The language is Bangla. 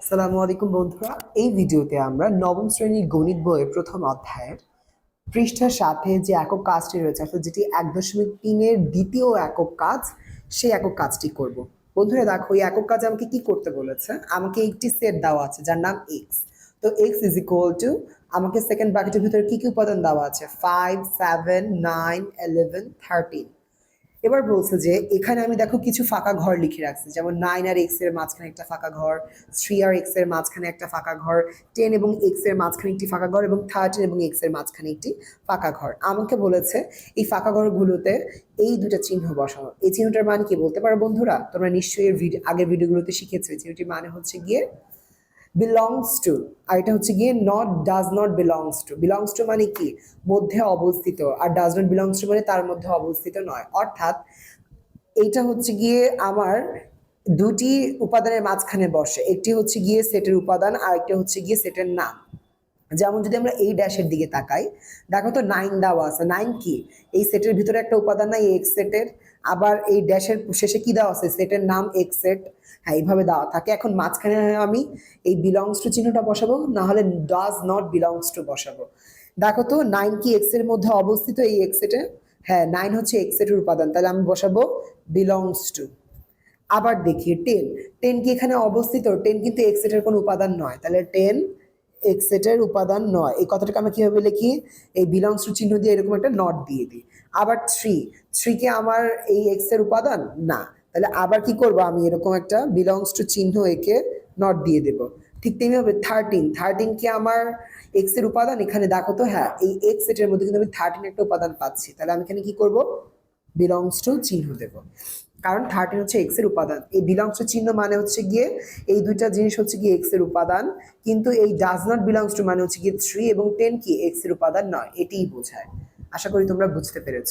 আসসালামু আলাইকুম বন্ধুরা। এই ভিডিওতে আমরা নবম শ্রেণির গণিত বইয়ের প্রথম অধ্যায়ের পৃষ্ঠার সাথে যে একক কাজটি রয়েছে, অর্থাৎ যেটি এক দশমিক তিনের দ্বিতীয় একক কাজ, সেই একক কাজটি করব। বন্ধুরা, দেখো, এই একক কাজ আমাকে কি করতে বলেছে? আমাকে একটি সেট দেওয়া আছে, যার নাম এক্স তো এক্স ইজ ইকুয়াল টু আমাকে সেকেন্ড ব্র্যাকেটের ভিতরে কি কি উপাদান দেওয়া আছে? Five seven nine eleven thirteen এবার বলছে যে, এখানে আমি দেখো কিছু ফাঁকা ঘর লিখে রাখছি। যেমন নাইন আর এক্সের মাঝখানে একটা ফাঁকা ঘর থ্রি আর এক্সের মাঝখানে একটা ফাঁকা ঘর টেন এবং এক্সের মাঝখানে একটি ফাঁকা ঘর এবং থার্টিন এবং এক্সের মাঝখানে একটি ফাঁকা ঘর। আমাকে বলেছে, এই ফাঁকা ঘরগুলোতে এই দুটো চিহ্ন বসানো। এই চিহ্নটার মানে কি বলতে পারো বন্ধুরা? তোমরা নিশ্চয়ই ভিডিও আগের ভিডিওগুলোতে শিখেছো। এই চিহ্নটির মানে হচ্ছে গিয়ে বিলংস টু আর এটা হচ্ছে গিয়ে not does not belongs to belongs to মানে কি? মধ্যে অবস্থিত। আর ডাজ নট বিলংস টু মানে তার মধ্যে অবস্থিত নয়। অর্থাৎ এটা হচ্ছে গিয়ে আমার দুটি উপাদানের মাঝখানে বসে। একটি হচ্ছে গিয়ে সেটের উপাদান আর একটা হচ্ছে গিয়ে সেটের নাম। যেমন যদি আমরা এই ড্যাশের দিকে তাকাই, দেখো তো নাইন দেওয়া আছে। নাইন কি? এই সেটের ভিতরে একটা উপাদান নাই এক্স সেটের আবার এই ড্যাশের শেষে কি দেওয়া আছে? সেটের নাম এক্স সেট হ্যাঁ এইভাবে দেওয়া থাকে। এখন মাঝখানে আমি এই বিলংস টু চিহ্নটা বসাবো না হলে ডাজ নট বিলংস টু বসাবো। দেখো তো নাইন কি এক্সের মধ্যে অবস্থিত এই এক্স সেটে হ্যাঁ নাইন হচ্ছে এক্স সেটের উপাদান। তাহলে আমি বসাবো বিলংস টু আবার দেখি টেন টেন কি এখানে অবস্থিত? টেন কিন্তু এক্স সেটের কোনো উপাদান নয়। তাহলে টেন এক্স সেটের উপাদান নয়। এই কথাটাকে আমরা কীভাবে লিখি? এই বিলংস টু চিহ্ন দিয়ে এরকম একটা নট দিয়ে দিই। আবার থ্রি থ্রি কি আমার এই এক্সের উপাদান? না। তাহলে আবার কি করব আমি? এরকম একটা বিলংস টু চিহ্ন একে নট দিয়ে দেব। ঠিক তেমনিভাবে থার্টিন থার্টিন কি আমার এক্সের উপাদান? এখানে দেখো তো হ্যাঁ এই এক্স সেটের মধ্যে কিন্তু আমি থার্টিন একটা উপাদান পাচ্ছি। তাহলে আমি এখানে কি করব? বিলংস টু চিহ্ন দেব। কারণ থার্টিন হচ্ছে এক্সের উপাদান। এই বিলংস টু চিহ্ন মানে হচ্ছে গিয়ে, এই দুইটা জিনিস হচ্ছে গিয়ে এক্সের উপাদান, কিন্তু এই ডাজ নট বিলংস টু মানে হচ্ছে গিয়ে থ্রি এবং টেন কি এক্সের উপাদান নয়, এটিই বোঝায়। আশা করি তোমরা বুঝতে পেরেছ।